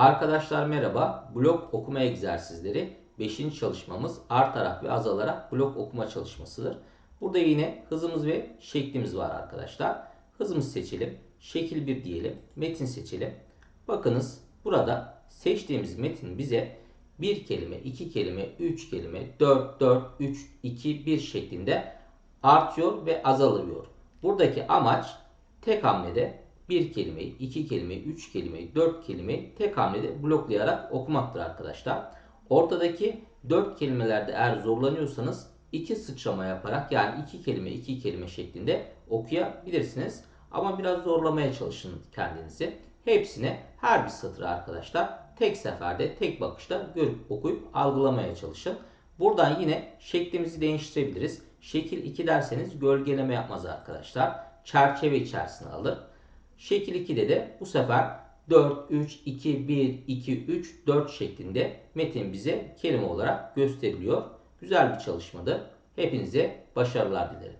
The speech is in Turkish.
Arkadaşlar merhaba. Blok okuma egzersizleri 5. çalışmamız artarak ve azalarak blok okuma çalışmasıdır. Burada yine hızımız ve şeklimiz var arkadaşlar. Hızımız seçelim. Şekil 1 diyelim. Metin seçelim. Bakınız burada seçtiğimiz metin bize bir kelime, iki kelime, üç kelime, 4, 4, 3, 2, 1 şeklinde artıyor ve azalıyor. Buradaki amaç tek hamlede bir kelimeyi, iki kelimeyi, üç kelimeyi, dört kelimeyi tek hamlede bloklayarak okumaktır arkadaşlar. Ortadaki dört kelimelerde eğer zorlanıyorsanız iki sıçrama yaparak yani iki kelime iki kelime şeklinde okuyabilirsiniz. Ama biraz zorlamaya çalışın kendinizi. Hepsine her bir satırı arkadaşlar tek seferde tek bakışta görüp okuyup algılamaya çalışın. Buradan yine şeklimizi değiştirebiliriz. Şekil 2 derseniz gölgeleme yapmaz arkadaşlar. Çerçeve içerisine alır. Şekil 2'de de bu sefer 4, 3, 2, 1, 2, 3, 4 şeklinde metin bize kelime olarak gösteriliyor. Güzel bir çalışmadır. Hepinize başarılar dilerim.